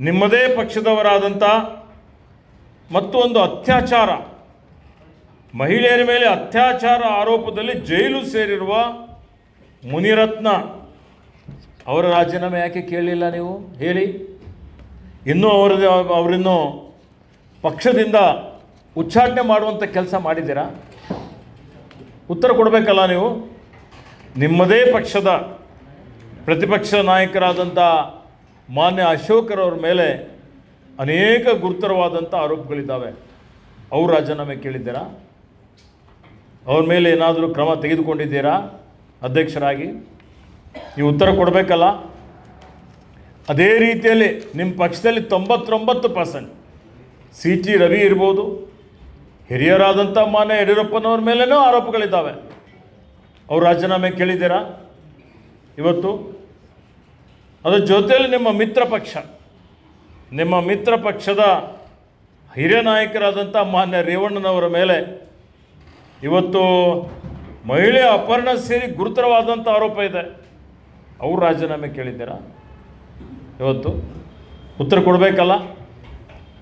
ನಿಮ್ಮದೇ ಪಕ್ಷದವರಾದಂಥ ಮತ್ತೊಂದು ಅತ್ಯಾಚಾರ, ಮಹಿಳೆಯರ ಮೇಲೆ ಅತ್ಯಾಚಾರ ಆರೋಪದಲ್ಲಿ ಜೈಲು ಸೇರಿರುವ ಮುನಿರತ್ನ. ಅವರ ರಾಜೀನಾಮೆ ಯಾಕೆ ಕೇಳಲಿಲ್ಲ ನೀವು? ಹೇಳಿ. ಇನ್ನೂ ಅವರದ ಅವರಿನ್ನೂ ಪಕ್ಷದಿಂದ ಉಚ್ಚಾಟನೆ ಮಾಡುವಂಥ ಕೆಲಸ ಮಾಡಿದ್ದೀರಾ? ಉತ್ತರ ಕೊಡಬೇಕಲ್ಲ ನೀವು? ನಿಮ್ಮದೇ ಪಕ್ಷದ ಪ್ರತಿಪಕ್ಷ ನಾಯಕರಾದಂಥ ಮಾನ್ಯ ಅಶೋಕರವ್ರ ಮೇಲೆ ಅನೇಕ ಗುರುತರವಾದಂಥ ಆರೋಪಗಳಿದ್ದಾವೆ. ಅವ್ರ ರಾಜೀನಾಮೆ ಕೇಳಿದ್ದೀರಾ? ಅವ್ರ ಮೇಲೆ ಏನಾದರೂ ಕ್ರಮ ತೆಗೆದುಕೊಂಡಿದ್ದೀರಾ? ಅಧ್ಯಕ್ಷರಾಗಿ? ನೀವು ಉತ್ತರ ಕೊಡಬೇಕಲ್ಲ? ಅದೇ ರೀತಿಯಲ್ಲಿ ನಿಮ್ಮ ಪಕ್ಷದಲ್ಲಿ ತೊಂಬತ್ತೊಂಬತ್ತು ಪರ್ಸೆಂಟ್ ಸಿ ಟಿ ರವಿ ಇರ್ಬೋದು. ಹಿರಿಯರಾದಂಥ ಮಾನ್ಯ ಯಡಿಯೂರಪ್ಪನವ್ರ ಮೇಲೇನೂ ಆರೋಪಗಳಿದ್ದಾವೆ. ಅವ್ರು ರಾಜೀನಾಮೆ ಕೇಳಿದ್ದೀರಾ? ಇವತ್ತು ಅದ್ರ ಜೊತೆಯಲ್ಲಿ ನಿಮ್ಮ ಮಿತ್ರ ಪಕ್ಷ. ನಿಮ್ಮ ಮಿತ್ರ ಪಕ್ಷದ ಹಿರಿಯ ನಾಯಕರಾದಂಥ ಮಾನ್ಯ ರೇವಣ್ಣನವರ ಮೇಲೆ ಇವತ್ತು ಮಹಿಳೆ ಅಪರ್ಣ ಸೇರಿ ಗುರುತರವಾದಂಥ ಆರೋಪ ಇದೆ. ಅವರು ರಾಜೀನಾಮೆ ಕೇಳಿದ್ದೀರಾ? ಇವತ್ತು ಉತ್ತರ ಕೊಡಬೇಕಲ್ಲ?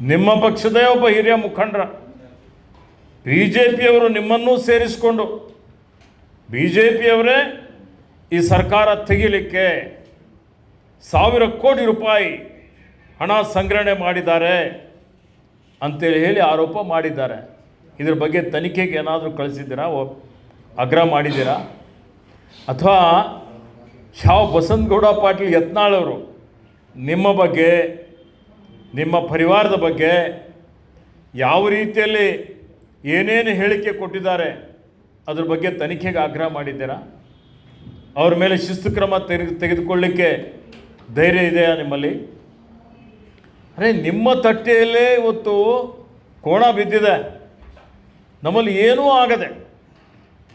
ನಿಮ್ಮ ಪಕ್ಷದೇ ಒಬ್ಬ ಹಿರಿಯ ಮುಖಂಡರ. ಬಿ ಜೆ ಪಿಯವರು ನಿಮ್ಮನ್ನೂ ಸೇರಿಸಿಕೊಂಡು ಬಿ ಜೆ ಪಿಯವರೇ ಈ ಸರ್ಕಾರ ತೆಗಿಲಿಕ್ಕೆ ಸಾವಿರ ಕೋಟಿ ರೂಪಾಯಿ ಹಣ ಸಂಗ್ರಹಣೆ ಮಾಡಿದ್ದಾರೆ ಅಂತೇಳಿ ಹೇಳಿ ಆರೋಪ ಮಾಡಿದ್ದಾರೆ. ಇದ್ರ ಬಗ್ಗೆ ತನಿಖೆಗೆ ಏನಾದರೂ ಕಳಿಸಿದ್ದೀರಾ? ಆಗ್ರಹ ಮಾಡಿದ್ದೀರಾ? ಅಥವಾ ಶಾವ್ ಬಸಂತಗೌಡ ಪಾಟೀಲ್ ಯತ್ನಾಳವರು ನಿಮ್ಮ ಬಗ್ಗೆ, ನಿಮ್ಮ ಪರಿವಾರದ ಬಗ್ಗೆ ಯಾವ ರೀತಿಯಲ್ಲಿ ಏನೇನು ಹೇಳಿಕೆ ಕೊಟ್ಟಿದ್ದಾರೆ ಅದ್ರ ಬಗ್ಗೆ ತನಿಖೆಗೆ ಆಗ್ರಹ ಮಾಡಿದ್ದೀರಾ? ಅವ್ರ ಮೇಲೆ ಶಿಸ್ತು ಕ್ರಮ ತೆಗೆದು ತೆಗೆದುಕೊಳ್ಳಿಕ್ಕೆ ಧೈರ್ಯ ಇದೆಯಾ ನಿಮ್ಮಲ್ಲಿ? ಅರೆ, ನಿಮ್ಮ ತಟ್ಟೆಯಲ್ಲೇ ಇವತ್ತು ಕೋಣ ಬಿದ್ದಿದೆ. ನಮ್ಮಲ್ಲಿ ಏನೂ ಆಗದೆ.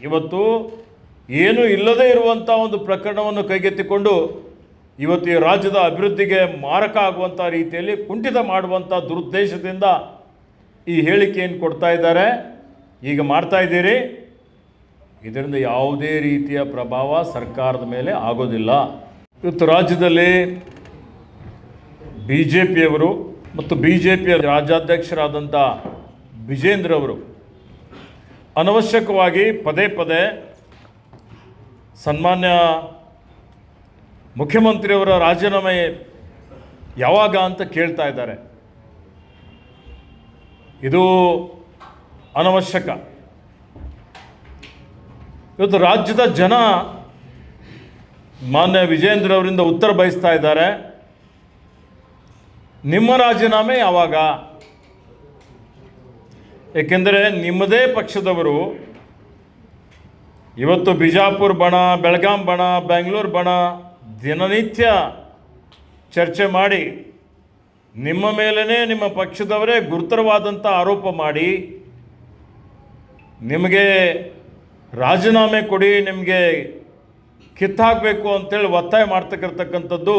ಇವತ್ತು ಏನೂ ಇಲ್ಲದೇ ಇರುವಂಥ ಒಂದು ಪ್ರಕರಣವನ್ನು ಕೈಗೆತ್ತಿಕೊಂಡು ಇವತ್ತು ಈ ರಾಜ್ಯದ ಅಭಿವೃದ್ಧಿಗೆ ಮಾರಕ ಆಗುವಂಥ ರೀತಿಯಲ್ಲಿ ಕುಂಠಿತ ಮಾಡುವಂಥ ದುರುದ್ದೇಶದಿಂದ ಈ ಹೇಳಿಕೆಯನ್ನು ಕೊಡ್ತಾ ಇದ್ದಾರೆ. ಈಗ ಮಾಡ್ತಾ ಇದ್ದೀರಿ. ಇದರಿಂದ ಯಾವುದೇ ರೀತಿಯ ಪ್ರಭಾವ ಸರ್ಕಾರದ ಮೇಲೆ ಆಗೋದಿಲ್ಲ. ಇವತ್ತು ರಾಜ್ಯದಲ್ಲಿ ಬಿ ಜೆ ಪಿಯವರು ಮತ್ತು ಬಿ ಜೆ ಪಿಯ ರಾಜ್ಯಾಧ್ಯಕ್ಷರಾದಂಥ ವಿಜೇಂದ್ರ ಅವರು ಅನವಶ್ಯಕವಾಗಿ ಪದೇ ಪದೇ ಸನ್ಮಾನ್ಯ ಮುಖ್ಯಮಂತ್ರಿಯವರ ರಾಜೀನಾಮೆ ಯಾವಾಗ ಅಂತ ಕೇಳ್ತಾ ಇದ್ದಾರೆ. ಇದು ಅನವಶ್ಯಕ. ಇವತ್ತು ರಾಜ್ಯದ ಜನ ಮಾನ್ಯ ವಿಜೇಂದ್ರ ಅವರಿಂದ ಉತ್ತರ ಬಯಸ್ತಾ ಇದ್ದಾರೆ. ನಿಮ್ಮ ರಾಜೀನಾಮೆ ಯಾವಾಗ? ಏಕೆಂದರೆ ನಿಮ್ಮದೇ ಪಕ್ಷದವರು ಇವತ್ತು ಬಿಜಾಪುರ ಬಣ, ಬೆಳಗಾಂ ಬಣ ಬೆಂಗಳೂರು ಬಣ ದಿನನಿತ್ಯ ಚರ್ಚೆ ಮಾಡಿ ನಿಮ್ಮ ಮೇಲೇ ನಿಮ್ಮ ಪಕ್ಷದವರೇ ಗುರುತರವಾದಂಥ ಆರೋಪ ಮಾಡಿ ನಿಮಗೆ ರಾಜೀನಾಮೆ ಕೊಡಿ, ನಿಮಗೆ ಕಿತ್ತಾಕಬೇಕು ಅಂತೇಳಿ ಒತ್ತಾಯ ಮಾಡ್ತಕ್ಕಿರ್ತಕ್ಕಂಥದ್ದು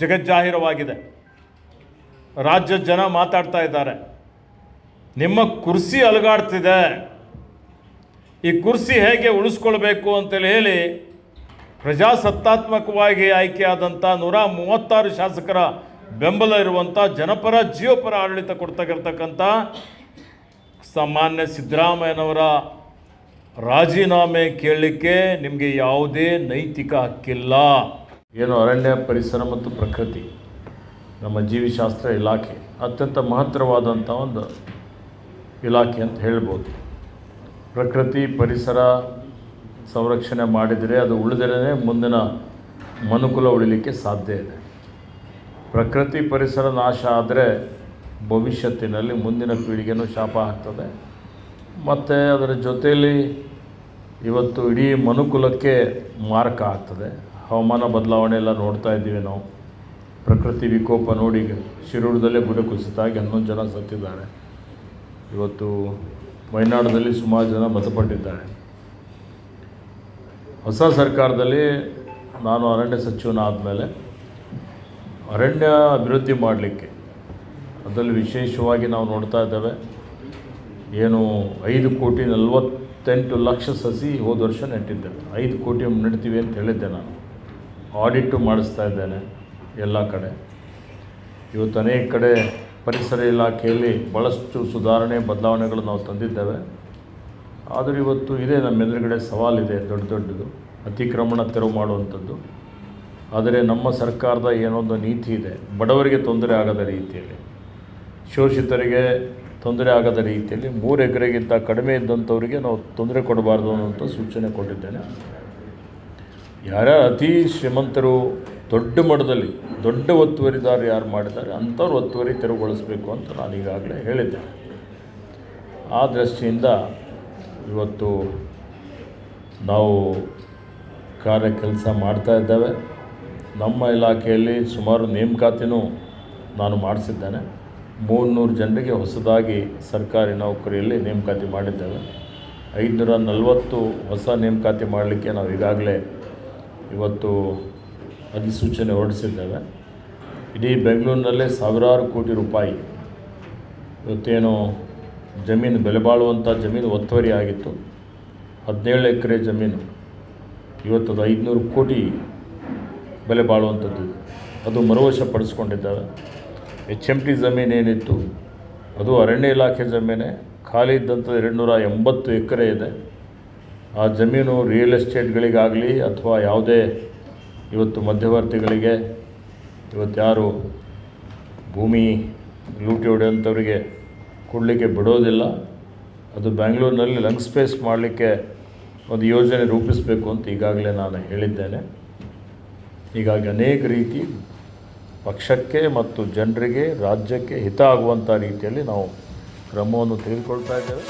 ಜಗಜ್ಜಾಹಿರವಾಗಿದೆ. ರಾಜ್ಯ ಜನ ಮಾತಾಡ್ತಾ ಇದ್ದಾರೆ. ನಿಮ್ಮ ಕುರ್ಸಿ ಅಲುಗಾಡ್ತಿದೆ. ಈ ಕುರ್ಸಿ ಹೇಗೆ ಉಳಿಸ್ಕೊಳ್ಬೇಕು ಅಂತೇಳಿ ಹೇಳಿ ಪ್ರಜಾಸತ್ತಾತ್ಮಕವಾಗಿ ಆಯ್ಕೆಯಾದಂಥ ನೂರ ಮೂವತ್ತಾರು ಶಾಸಕರ ಬೆಂಬಲ ಇರುವಂಥ ಜನಪರ ಜೀವಪರ ಆಡಳಿತ ಕೊಡ್ತಕ್ಕಿರ್ತಕ್ಕಂಥ ಸಾಮಾನ್ಯ ಸಿದ್ದರಾಮಯ್ಯನವರ ರಾಜೀನಾಮೆ ಕೇಳಲಿಕ್ಕೆ ನಿಮಗೆ ಯಾವುದೇ ನೈತಿಕ ಹಕ್ಕಿಲ್ಲ. ಏನು ಅರಣ್ಯ, ಪರಿಸರ ಮತ್ತು ಪ್ರಕೃತಿ, ನಮ್ಮ ಜೀವಿಶಾಸ್ತ್ರ ಇಲಾಖೆ, ಅತ್ಯಂತ ಮಹತ್ತರವಾದಂಥ ಒಂದು ಇಲಾಖೆ ಅಂತ ಹೇಳ್ಬೋದು. ಪ್ರಕೃತಿ, ಪರಿಸರ ಸಂರಕ್ಷಣೆ ಮಾಡಿದರೆ ಅದು ಉಳಿದರೆ ಮುಂದಿನ ಮನುಕುಲ ಉಳಿಲಿಕ್ಕೆ ಸಾಧ್ಯ ಇದೆ. ಪ್ರಕೃತಿ, ಪರಿಸರ ನಾಶ ಆದರೆ ಭವಿಷ್ಯತ್ತಿನಲ್ಲಿ ಮುಂದಿನ ಪೀಳಿಗೆನೂ ಶಾಪ ಆಗ್ತದೆ. ಮತ್ತು ಅದರ ಜೊತೆಯಲ್ಲಿ ಇವತ್ತು ಇಡೀ ಮನುಕುಲಕ್ಕೆ ಮಾರಕ ಆಗ್ತದೆ. ಹವಾಮಾನ ಬದಲಾವಣೆ ಎಲ್ಲ ನೋಡ್ತಾ ಇದ್ದೀವಿ ನಾವು. ಪ್ರಕೃತಿ ವಿಕೋಪ ನೋಡಿ ಶಿರೂರದಲ್ಲೇ ಗುಡ ಕುಸಿತಾಗಿ ಹನ್ನೊಂದು ಜನ ಸತ್ತಿದ್ದಾರೆ. ಇವತ್ತು ವಯನಾಡದಲ್ಲಿ ಸುಮಾರು ಜನ ಮೃತಪಟ್ಟಿದ್ದಾರೆ. ಹೊಸ ಸರ್ಕಾರದಲ್ಲಿ ನಾನು ಅರಣ್ಯ ಸಚಿವನಾದಮೇಲೆ ಅರಣ್ಯ ಅಭಿವೃದ್ಧಿ ಮಾಡಲಿಕ್ಕೆ ಅದರಲ್ಲಿ ವಿಶೇಷವಾಗಿ ನಾವು ನೋಡ್ತಾ ಇದ್ದೇವೆ. ಏನು ಐದು ಕೋಟಿ ನಲವತ್ತೆಂಟು ಲಕ್ಷ ಸಸಿ ಹೋದ ವರ್ಷ ನೆಟ್ಟಿದ್ದೆ ಐದು ಕೋಟಿ ನೆಡ್ತೀವಿ ಅಂತ ಹೇಳಿದ್ದೆ ನಾನು. ಆಡಿಟ್ಟು ಮಾಡಿಸ್ತಾ ಇದ್ದೇನೆ ಎಲ್ಲ ಕಡೆ. ಇವತ್ತು ಅನೇಕ ಕಡೆ ಪರಿಸರ ಇಲಾಖೆಯಲ್ಲಿ ಭಾಳಷ್ಟು ಸುಧಾರಣೆ, ಬದಲಾವಣೆಗಳು ನಾವು ತಂದಿದ್ದೇವೆ. ಆದರೆ ಇವತ್ತು ಇದೇ ನಮ್ಮ ಎದುರುಗಡೆ ಸವಾಲಿದೆ ದೊಡ್ಡ ದೊಡ್ಡದು. ಅತಿಕ್ರಮಣ ತೆರವು ಮಾಡುವಂಥದ್ದು. ಆದರೆ ನಮ್ಮ ಸರ್ಕಾರದ ಏನೊಂದು ನೀತಿ ಇದೆ. ಬಡವರಿಗೆ ತೊಂದರೆ ಆಗದ ರೀತಿಯಲ್ಲಿ. ಶೋಷಿತರಿಗೆ ತೊಂದರೆ ಆಗದ ರೀತಿಯಲ್ಲಿ ಮೂರು ಎಕರೆಗಿಂತ ಕಡಿಮೆ ಇದ್ದಂಥವರಿಗೆ ನಾವು ತೊಂದರೆ ಕೊಡಬಾರ್ದು ಅನ್ನೋಂಥ ಸೂಚನೆ ಕೊಟ್ಟಿದ್ದೇನೆ. ಯಾರ್ಯಾರು ಅತಿ ಶ್ರೀಮಂತರು ದೊಡ್ಡ ಮಟ್ಟದಲ್ಲಿ, ದೊಡ್ಡ ಒತ್ತುವರಿದಾರು ಯಾರು ಮಾಡಿದ್ದಾರೆ, ಅಂಥವ್ರು ಒತ್ತುವರಿ ತೆರವುಗೊಳಿಸಬೇಕು ಅಂತ ನಾನು ಈಗಾಗಲೇ ಹೇಳಿದ್ದೆ ಆ ದೃಷ್ಟಿಯಿಂದ ಇವತ್ತು ನಾವು ಕಾರ್ಯ ಕೆಲಸ ಮಾಡ್ತಾ ಇದ್ದೇವೆ. ನಮ್ಮ ಇಲಾಖೆಯಲ್ಲಿ ಸುಮಾರು ನೇಮಕಾತಿನೂ ನಾನು ಮಾಡಿಸಿದ್ದೇನೆ. ಮೂನ್ನೂರು ಜನರಿಗೆ ಹೊಸದಾಗಿ ಸರ್ಕಾರಿ ನೌಕರಿಯಲ್ಲಿ ನೇಮಕಾತಿ ಮಾಡಿದ್ದೇವೆ. ಐದುನೂರ ನಲವತ್ತು ಹೊಸ ನೇಮಕಾತಿ ಮಾಡಲಿಕ್ಕೆ ನಾವು ಈಗಾಗಲೇ ಇವತ್ತು ಅಧಿಸೂಚನೆ ಹೊರಡಿಸಿದ್ದೇವೆ. ಇಡೀ ಬೆಂಗಳೂರಿನಲ್ಲೇ ಸಾವಿರಾರು ಕೋಟಿ ರೂಪಾಯಿ ಇವತ್ತೇನು ಜಮೀನು ಬೆಲೆ ಬಾಳುವಂಥ ಜಮೀನು ಒತ್ತುವರಿ ಆಗಿತ್ತು. ಹದಿನೇಳು ಎಕರೆ ಜಮೀನು ಇವತ್ತು ಅದು ಐದುನೂರು ಕೋಟಿ ಬೆಲೆ ಬಾಳುವಂಥದ್ದು. ಅದು ಅದು ಮರುವಶಪಡಿಸ್ಕೊಂಡಿದ್ದಾವೆ ಎಚ್ ಎಂ ಟಿ ಜಮೀನು ಏನಿತ್ತು? ಅದು ಅರಣ್ಯ ಇಲಾಖೆ ಜಮೀನೇ. ಖಾಲಿ ಇದ್ದಂಥ ಎರಡು ನೂರ ಎಂಬತ್ತು ಎಕರೆ ಇದೆ. ಆ ಜಮೀನು ರಿಯಲ್ ಎಸ್ಟೇಟ್ಗಳಿಗಾಗಲಿ ಅಥವಾ ಯಾವುದೇ ಇವತ್ತು ಮಧ್ಯವರ್ತಿಗಳಿಗೆ, ಇವತ್ತು ಯಾರು ಭೂಮಿ ಲೂಟಿ ಹೊಡೆಯೋಂಥವ್ರಿಗೆ ಕೊಡಲಿಕ್ಕೆ ಬಿಡೋದಿಲ್ಲ. ಅದು ಬ್ಯಾಂಗ್ಳೂರಿನಲ್ಲಿ ಲಂಗ್ ಸ್ಪೇಸ್ ಮಾಡಲಿಕ್ಕೆ ಒಂದು ಯೋಜನೆ ರೂಪಿಸಬೇಕು ಅಂತ ಈಗಾಗಲೇ ನಾನು ಹೇಳಿದ್ದೇನೆ. ಹೀಗಾಗಿ ಅನೇಕ ರೀತಿ ಪಕ್ಷಕ್ಕೆ ಮತ್ತು ಜನರಿಗೆ ರಾಜ್ಯಕ್ಕೆ ಹಿತ ಆಗುವಂಥ ರೀತಿಯಲ್ಲಿ ನಾವು ಕ್ರಮವನ್ನು ತೆಗೆದುಕೊಳ್ತಾ ಇದ್ದೇವೆ.